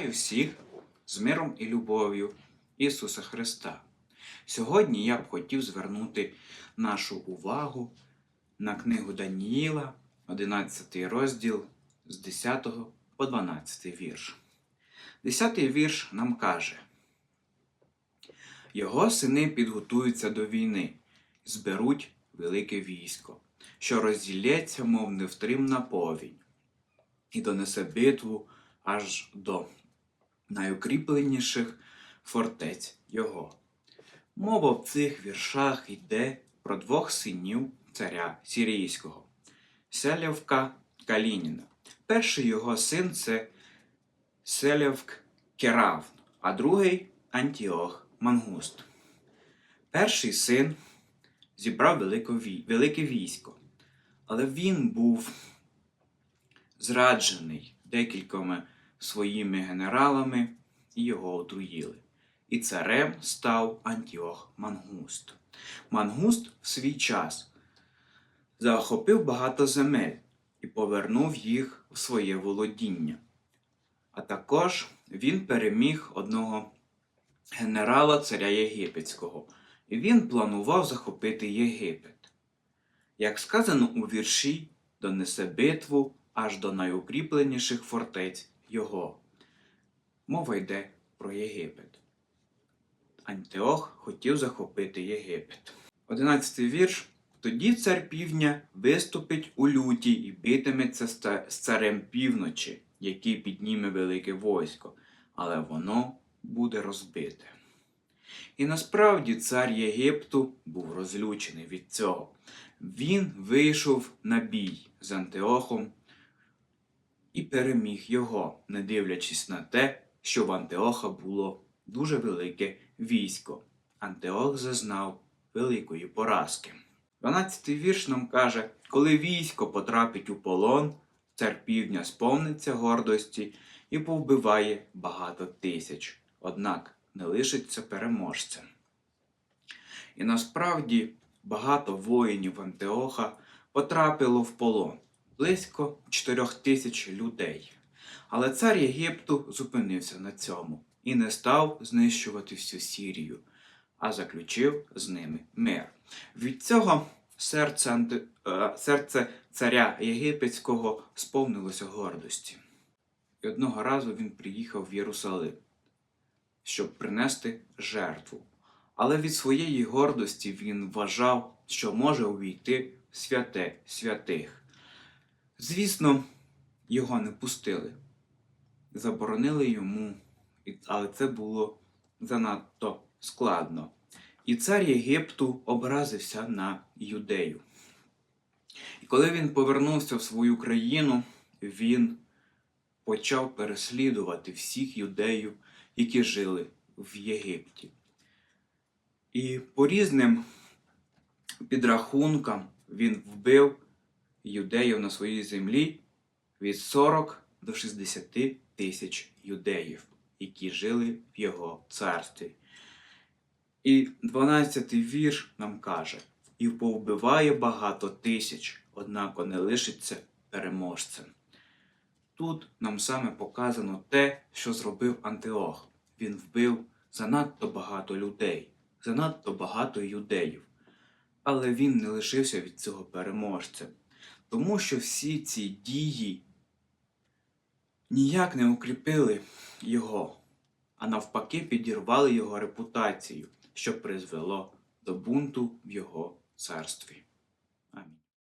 Вітаю всіх з миром і любов'ю Ісуса Христа. Сьогодні я б хотів звернути нашу увагу на книгу Даніїла, 11 розділ з 10 по 12 вірш. 10 вірш нам каже: Його сини підготуються до війни, зберуть велике військо, що розділється, мов невтримна повінь, і донесе битву аж до найукріпленіших фортець його. Мова в цих віршах йде про двох синів царя Сірійського Селявка Калініна. Перший його син це Селявк Керавн, а другий Антіох Мангуст. Перший син зібрав велике військо, але він був зраджений декількома своїми генералами і його отруїли. І царем став Антіох Мангуст. Мангуст в свій час захопив багато земель і повернув їх в своє володіння. А також він переміг одного генерала царя Єгипетського, і він планував захопити Єгипет. Як сказано у вірші, донесе битву аж до найукріпленіших фортець його. Мова йде про Єгипет. Антиох хотів захопити Єгипет. Одинадцятий вірш. Тоді цар півдня виступить у люті і битиметься з царем півночі, який підніме велике військо, але воно буде розбите. І насправді цар Єгипту був розлючений від цього. Він вийшов на бій з Антиохом і переміг його, не дивлячись на те, що в Антиоха було дуже велике військо. Антиох зазнав великої поразки. 12-й вірш нам каже: коли військо потрапить у полон, цар півдня сповниться гордості і повбиває багато тисяч, однак не лишиться переможцем. І насправді багато воїнів Антиоха потрапило в полон близько 4 тисяч людей. Але цар Єгипту зупинився на цьому і не став знищувати всю Сірію, а заключив з ними мир. Від цього серце, е, серце царя Єгипетського сповнилося гордості. І одного разу він приїхав в Єрусалим, щоб принести жертву. Але від своєї гордості він вважав, що може увійти в святе святих. Звісно, його не пустили. Заборонили йому, але це було занадто складно. І цар Єгипту образився на юдею. І коли він повернувся в свою країну, він почав переслідувати всіх юдеїв, які жили в Єгипті. І по різним підрахункам він вбив юдеїв на своїй землі від 40 до 60 тисяч юдеїв, які жили в його царстві. І 12-й вірш нам каже: і повбиває багато тисяч, однако не лишиться переможцем. Тут нам саме показано те, що зробив Антиох. Він вбив занадто багато людей, занадто багато юдеїв. Але він не лишився від цього переможцем, тому що всі ці дії ніяк не укріпили його, а навпаки підірвали його репутацію, що призвело до бунту в його царстві.